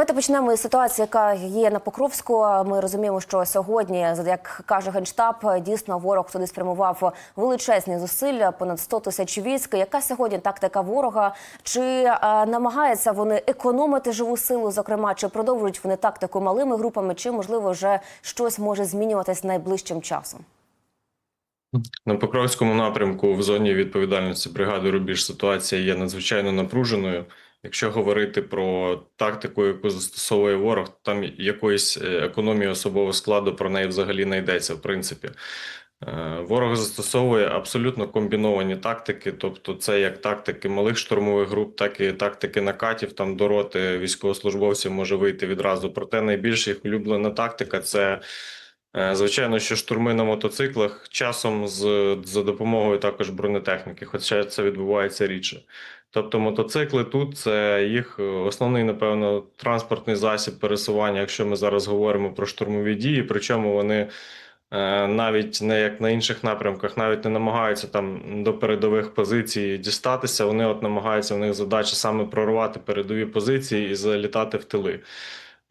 Давайте почнемо із ситуації, яка є на Покровську. Ми розуміємо, що сьогодні, як каже генштаб, дійсно ворог туди спрямував величезні зусилля, понад 100 тисяч військ. Яка сьогодні тактика ворога? Чи е, намагаються вони економити живу силу? Зокрема, чи продовжують вони тактику малими групами, чи можливо вже щось може змінюватись найближчим часом? На Покровському напрямку в зоні відповідальності бригади Рубіж ситуація є надзвичайно напруженою. Якщо говорити про тактику, яку застосовує ворог, там якоїсь е, економії особового складу про неї взагалі не йдеться, в принципі. Е, Ворог застосовує абсолютно комбіновані тактики, тобто це як тактики малих штурмових груп, так і тактики накатів. Там до роти військовослужбовців може вийти відразу. Проте найбільш їх улюблена тактика це. Е, Звичайно, що штурми на мотоциклах часом з за допомогою також бронетехніки, хоча це відбувається рідше. Тобто, мотоцикли тут це їх е, основний, напевно, транспортний засіб пересування, якщо ми зараз говоримо про штурмові дії. Причому вони е, навіть не як на інших напрямках, навіть не намагаються там до передових позицій дістатися. Вони от намагаються в них задача саме прорвати передові позиції і залітати в тили.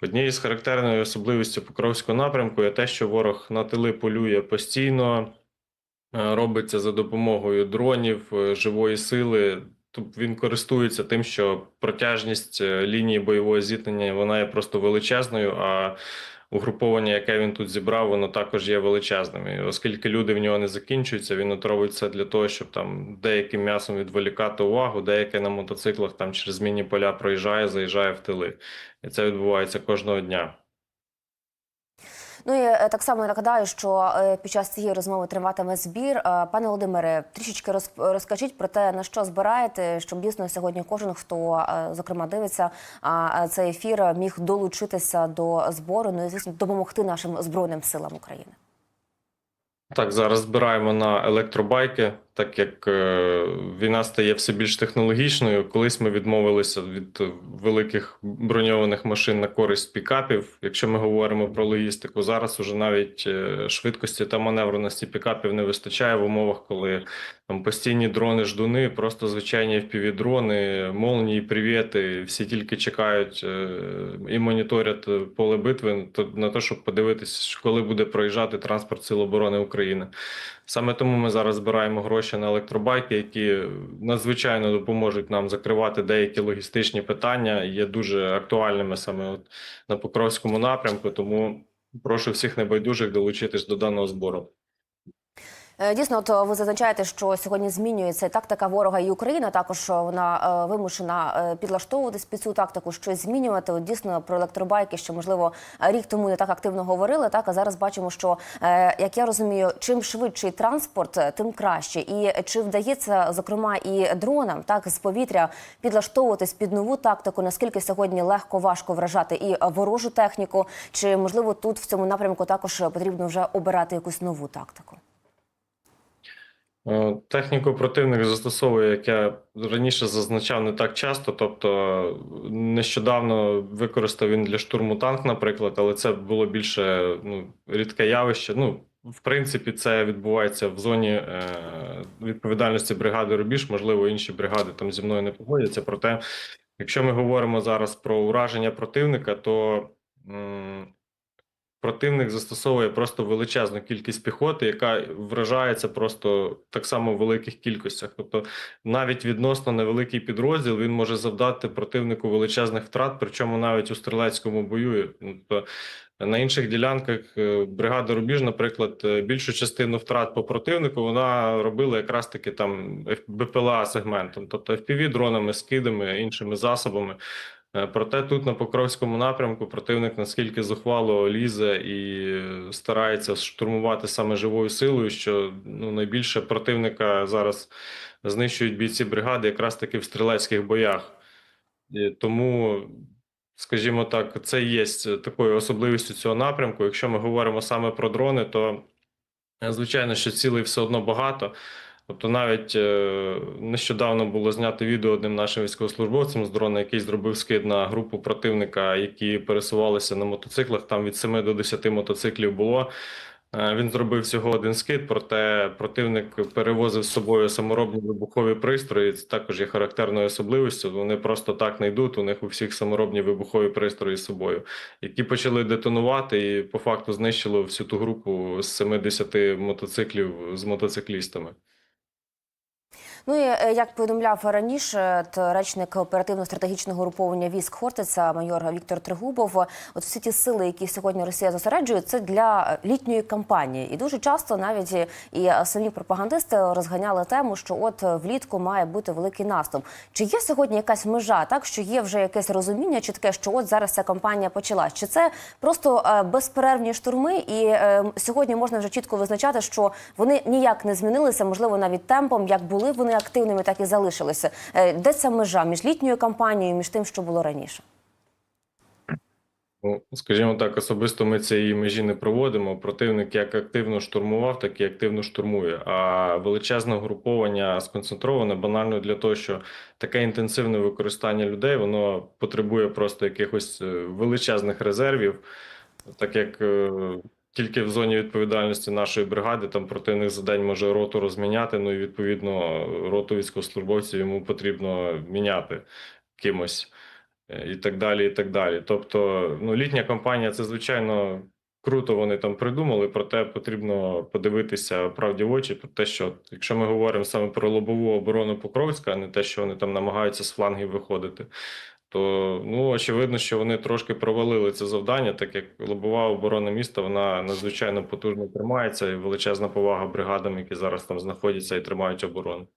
Однією з характерною особливістю Покровського напрямку є те, що ворог на тили полює постійно, е, робиться за допомогою дронів, е, живої сили. Тобто він користується тим, що протяжність е, лінії бойового зіткнення вона є просто величезною. А угруповання, яке він тут зібрав, воно також є величезним. І оскільки люди в нього не закінчуються, він от робить це для того, щоб там деяким м'ясом відволікати увагу, деяке на мотоциклах там через міні поля проїжджає, заїжджає в тили. І це відбувається кожного дня. Ну і е, так само нагадаю, що е, під час цієї розмови триватиме збір. Е, Пане Володимире, трішечки роз- розкажіть про те, на що збираєте, щоб дійсно сьогодні кожен, хто зокрема дивиться цей ефір, міг долучитися до збору. Ну і звісно допомогти нашим збройним силам України. Так, зараз збираємо на електробайки, так як е, війна стає все більш технологічною. Колись ми відмовилися від великих броньованих машин на користь пікапів. Якщо ми говоримо про логістику, зараз уже навіть е, швидкості та маневреності пікапів не вистачає в умовах, коли там постійні дрони ждуни, просто звичайні FPV-дрони, молнії, привіти, всі тільки чекають е, і моніторять поле битви то- на те, щоб подивитися, коли буде проїжджати транспорт Сил оборони України. Саме тому ми зараз збираємо гроші на електробайки, які надзвичайно допоможуть нам закривати деякі логістичні питання, є дуже актуальними саме от на Покровському напрямку. Тому прошу всіх небайдужих долучитись до даного збору. Е, Дійсно, от ви зазначаєте, що сьогодні змінюється тактика ворога і Україна. Також вона е, вимушена е, підлаштовуватись під цю тактику, щось змінювати. От дійсно про електробайки, що можливо рік тому не так активно говорили. Так а зараз бачимо, що е, як я розумію, чим швидший транспорт, е, тим краще. І чи вдається зокрема і дронам так з повітря підлаштовуватись під нову тактику? Наскільки сьогодні легко важко вражати і ворожу техніку? Чи можливо тут в цьому напрямку також потрібно вже обирати якусь нову тактику? Е, Техніку противник застосовує, як я раніше зазначав, не так часто. Тобто нещодавно використав він для штурму танк, наприклад, але це було більше ну, рідке явище. Ну, в принципі, це відбувається в зоні е, відповідальності бригади Рубіж. Можливо, інші бригади там зі мною не погодяться. Проте, якщо ми говоримо зараз про ураження противника, то противник застосовує просто величезну кількість піхоти, яка вражається просто так само в великих кількостях. Тобто, навіть відносно невеликий підрозділ він може завдати противнику величезних втрат, причому навіть у стрілецькому бою. Тобто, на інших ділянках е, бригада Рубіж, наприклад, е, більшу частину втрат по противнику вона робила якраз таки там БПЛА сегментом, тобто FPV дронами, скидами, іншими засобами. Е, Проте тут на Покровському напрямку противник наскільки зухвало лізе і е, старається штурмувати саме живою силою, що ну, найбільше противника зараз знищують бійці бригади якраз таки в стрілецьких боях. І тому, скажімо так, це є такою особливістю цього напрямку. Якщо ми говоримо саме про дрони, то е, звичайно, що цілей все одно багато. Тобто, навіть е, нещодавно було знято відео одним нашим військовослужбовцем з дрона, який зробив скид на групу противника, які пересувалися на мотоциклах. Там від 7 до 10 мотоциклів було. Е, Він зробив всього один скид, проте противник перевозив з собою саморобні вибухові пристрої. Це також є характерною особливістю. Вони просто так не йдуть. У них у всіх саморобні вибухові пристрої з собою, які почали детонувати і по факту знищили всю ту групу з 70 мотоциклів з мотоциклістами. Ну і е, як повідомляв раніше, речник оперативно-стратегічного груповання військ Хортиця, майор Віктор Тригубов, от всі ті сили, які сьогодні Росія зосереджує, це для літньої кампанії. І дуже часто навіть і самі пропагандисти розганяли тему, що от влітку має бути великий наступ. Чи є сьогодні якась межа, так що є вже якесь розуміння чітке, що от зараз ця кампанія почалась? Чи це просто е, безперервні штурми? І е, сьогодні можна вже чітко визначати, що вони ніяк не змінилися, можливо, навіть темпом, як були вони активними, так і залишилися. Е, Де ця межа між літньою кампанією, між тим, що було раніше? Ну, скажімо так, особисто ми цієї межі не проводимо. Противник як активно штурмував, так і активно штурмує. А величезне угруповання сконцентроване банально для того, що таке інтенсивне використання людей воно потребує просто якихось е, величезних резервів, так як е, тільки в зоні відповідальності нашої бригади там противник за день може роту розміняти. Ну і відповідно роту військовослужбовців йому потрібно міняти кимось е, і так далі. і так далі. Тобто, ну, літня кампанія це звичайно круто. Вони там придумали, проте потрібно подивитися правді в очі про те, що якщо ми говоримо саме про лобову оборону Покровська, а не те, що вони там намагаються з флангів виходити. То ну очевидно, що вони трошки провалили це завдання, так як лобова оборона міста вона надзвичайно потужно тримається, і величезна повага бригадам, які зараз там знаходяться і тримають оборону.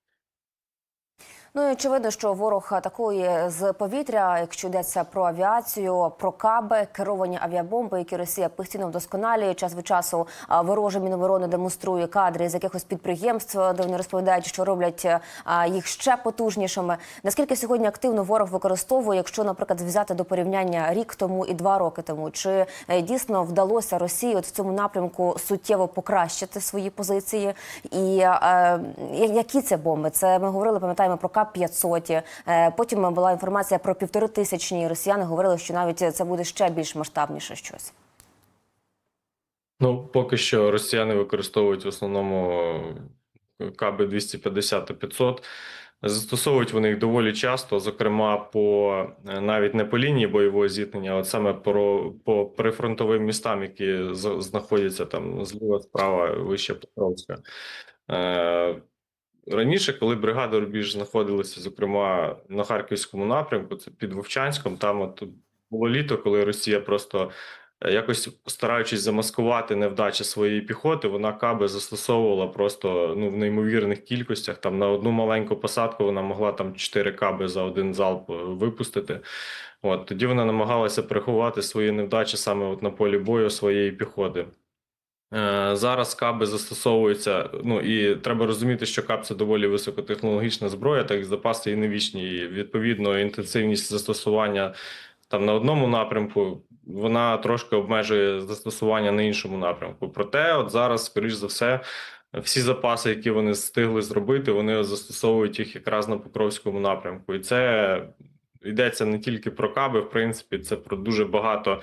Ну і очевидно, що ворог атакує з повітря, якщо йдеться про авіацію, про каби, керовані авіабомби, які Росія постійно вдосконалює час від часу вороже міноборони демонструє кадри з якихось підприємств, де вони розповідають, що роблять їх ще потужнішими. Наскільки сьогодні активно ворог використовує, якщо, наприклад, взяти до порівняння рік тому і два роки тому, чи е, дійсно вдалося Росії от в цьому напрямку суттєво покращити свої позиції? І е, які це бомби? Це ми говорили, пам'ятаємо про каби 500. Е, потім була інформація про півторитисячні росіяни. Говорили, що навіть це буде ще більш масштабніше щось. Ну, поки що росіяни використовують в основному е, каби 250 та 500. Застосовують вони їх доволі часто, зокрема, по е, навіть не по лінії бойового зіткнення, а от саме по по прифронтовим містам, які знаходяться там зліва, справа, вище Петровська. Раніше, коли бригада Рубіж знаходилася, зокрема на харківському напрямку, це під Вовчанськом, там от було літо, коли Росія просто е, якось стараючись замаскувати невдачі своєї піхоти, вона каби застосовувала просто ну в неймовірних кількостях. Там на одну маленьку посадку вона могла там 4 каби за один залп е, випустити. От тоді вона намагалася приховати свої невдачі саме от на полі бою своєї піхоти. Е, Зараз каби застосовуються. Ну і треба розуміти, що каб це доволі високотехнологічна зброя, так як запаси і не вічні. І відповідно інтенсивність застосування там на одному напрямку вона трошки обмежує застосування на іншому напрямку. Проте, от зараз, скоріш за все, всі запаси, які вони встигли зробити, вони застосовують їх якраз на Покровському напрямку, і це йдеться не тільки про каби, в принципі, це про дуже багато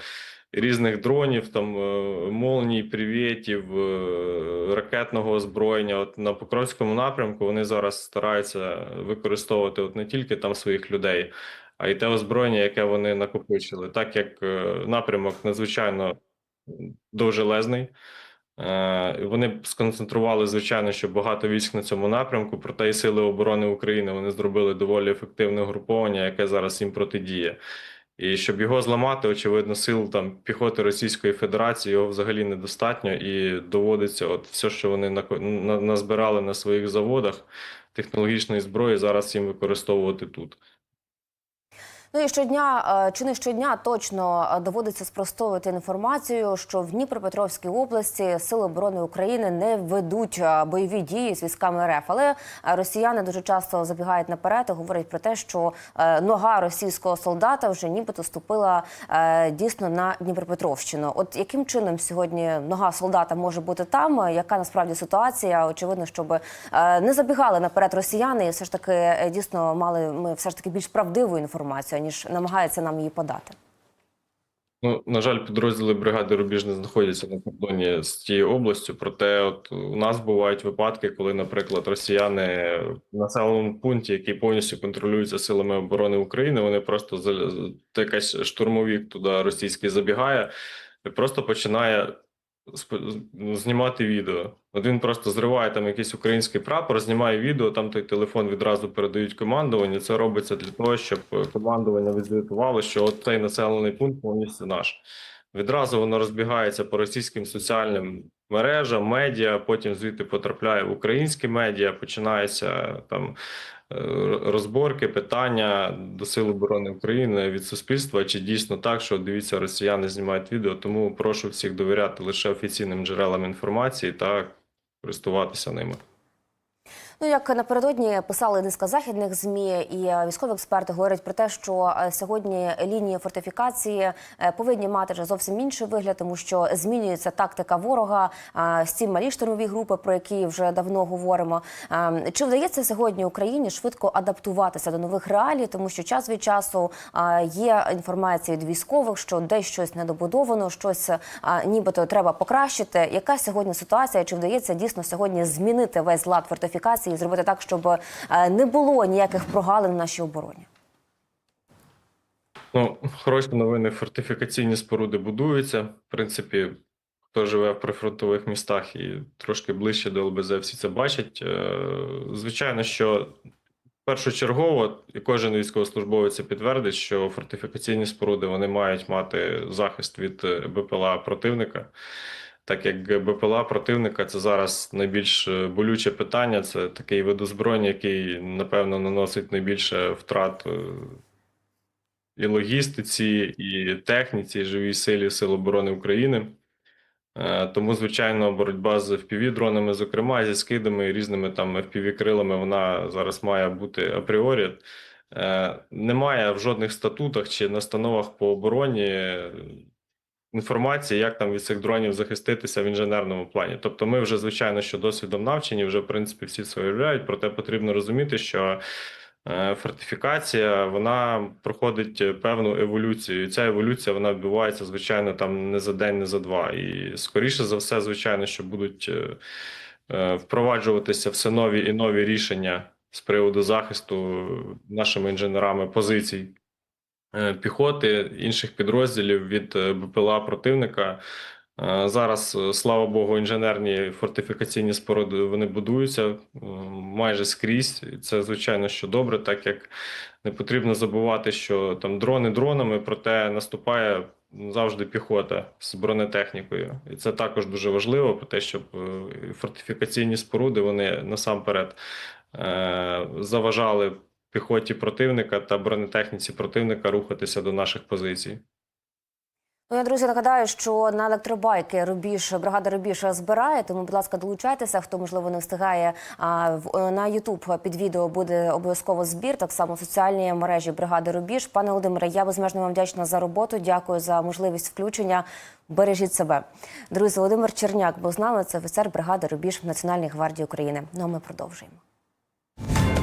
різних дронів, там е, молній, привітів, е, ракетного озброєння. От на Покровському напрямку вони зараз стараються використовувати от не тільки там своїх людей, а й те озброєння, яке вони накопичили, так як е, напрямок надзвичайно довжелезний. Вони сконцентрували, звичайно, що багато військ на цьому напрямку, проте і Сили оборони України вони зробили доволі ефективне груповання, яке зараз їм протидіє. І щоб його зламати, очевидно, сил там піхоти Російської Федерації його взагалі недостатньо, і доводиться, от все, що вони на, на- назбирали на своїх заводах технологічної зброї, зараз їм використовувати тут. Ну і щодня е, чи не щодня точно е, доводиться спростовувати інформацію, що в Дніпропетровській області Сили оборони України не ведуть е, бойові дії з військами РФ. Але росіяни дуже часто забігають наперед і говорять про те, що нога російського солдата вже нібито ступила дійсно на Дніпропетровщину. От яким чином сьогодні нога солдата може бути там? Яка насправді ситуація? Очевидно, щоб не забігали наперед росіяни, і все ж таки дійсно мали ми все ж таки більш правдиву інформацію ніж намагається нам її подати. Ну, на жаль, підрозділи бригади Рубіж не знаходяться на кордоні з тією областю. Проте, от у нас бувають випадки, коли, наприклад, росіяни в населеному пункті, який повністю контролюється силами оборони України, вони просто якась штурмовік туди російський забігає і просто починає знімати відео. От він просто зриває там якийсь український прапор, знімає відео, там той телефон відразу передають командуванню. Це робиться для того, щоб е, командування відзвітувало, що от цей населений пункт повністю наш. Відразу воно розбігається по російським соціальним мережам, медіа, потім звідти потрапляє в українські медіа, починаються там розборки, питання до Сил оборони України від суспільства, чи дійсно так, що дивіться, росіяни знімають відео. Тому прошу всіх довіряти лише офіційним джерелам інформації та користуватися ними. Ну як напередодні писали низка західних змі, і е, військові експерти говорять про те, що е, сьогодні лінії фортифікації е, повинні мати вже зовсім інший вигляд, тому що змінюється тактика ворога. з ці малі штурмові групи, про які вже давно говоримо. Е, Чи вдається сьогодні Україні швидко адаптуватися до нових реалій, тому що час від часу є інформація від військових, що десь щось недобудовано, щось нібито треба покращити. Яка сьогодні ситуація? Чи вдається дійсно сьогодні змінити весь лад фортифікації і зробити так, щоб е, не було ніяких прогалин в нашій обороні? Ну, хороші новини, фортифікаційні споруди будуються. В принципі, хто живе в прифронтових містах і трошки ближче до ЛБЗ, всі це бачать. Е, Звичайно, що першочергово і кожен військовослужбовець підтвердить, що фортифікаційні споруди вони мають мати захист від е, БПЛА противника. Так як БПЛА противника це зараз найбільш е, болюче питання. Це такий вид озброєння, який напевно наносить найбільше втрат е, і логістиці, і техніці, і живій силі Сил оборони України. Е, Тому, звичайно, боротьба з FPV-дронами, зокрема, зі скидами і різними там FPV-крилами, вона зараз має бути апріорі. Немає в жодних статутах чи настановах по обороні інформації, як там від цих дронів захиститися в інженерному плані. Тобто, ми вже, звичайно, що досвідом навчені, вже в принципі всі це уявляють, проте потрібно розуміти, що Е, Фортифікація вона проходить певну еволюцію. І ця еволюція вона відбувається, звичайно, там не за день, не за два. І скоріше за все, звичайно, що будуть е, е, впроваджуватися все нові і нові рішення з приводу захисту нашими інженерами позицій піхоти інших підрозділів від е, БПЛА противника. Е, Зараз, е, слава Богу, інженерні фортифікаційні споруди вони будуються е, майже скрізь. Це звичайно що добре, так як не потрібно забувати, що там дрони дронами, проте наступає завжди піхота з бронетехнікою, і це також дуже важливо, про те, щоб е, фортифікаційні споруди вони насамперед е, заважали піхоті противника та бронетехніці противника рухатися до наших позицій. Ну, я, друзі, нагадаю, що на електробайки Рубіж, бригада Рубіж збирає, тому, будь ласка, долучайтеся, хто, можливо, не встигає. В- е, на Ютуб під відео буде обов'язково збір, так само соціальні мережі бригади Рубіж. Пане Володимире, я безмежно вам вдячна за роботу. Дякую за можливість включення. Бережіть себе. Друзі, Володимир Черняк був з нами, це офіцер бригади Рубіж Національної гвардії України. Ну, а ми продовжуємо.